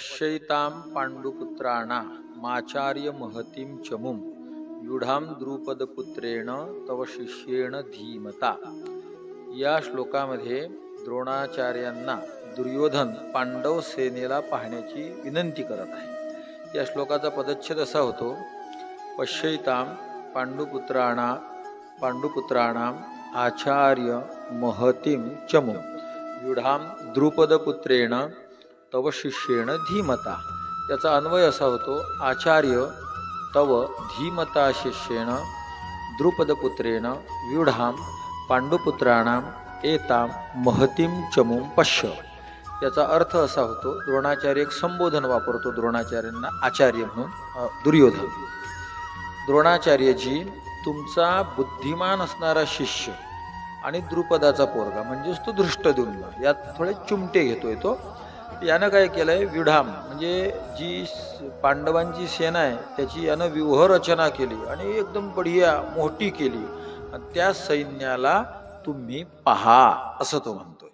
पश्यैतां पाण्डुपुत्राणामाचार्य महतीं चमुं युढां द्रुपदपुत्रेण तव शिष्येण धीमता। या श्लोकामध्ये द्रोणाचार्यांना दुर्योधन पांडव सेनेला पाहण्याची विनंती करत आहे। या श्लोकाचा पदच्छेद असा होतो पश्यैतां पांडुपुत्राणा पांडुपुत्राणाम आचार्य महतीं चमु युढां द्रुपदपुत्रेण तव शिष्येण धीमता. याचा अन्वय असा होतो आचार्य तव धीमता शिष्येण द्रुपदपुत्रेण व्यूढां पांडुपुत्राणाम एतां महतीं चमूं पश्य. याचा अर्थ असा होतो द्रोणाचार्य एक संबोधन वापरतो द्रोणाचार्यांना आचार्य म्हणून दुर्योधन. द्रोणाचार्यजी तुमचा बुद्धिमान असणारा शिष्य आणि द्रुपदाचा पोरगा म्हणजेच तो दृष्टद्युम्न यात थोडे चिमटे घेतोय तो. यानं काय केलं आहे विढाम म्हणजे जी पांडवांची सेना आहे त्याची यानं व्यूहरचना केली आणि एकदम बढिया मोठी केली. आणि त्या सैन्याला तुम्ही पहा असं तो म्हणतोय.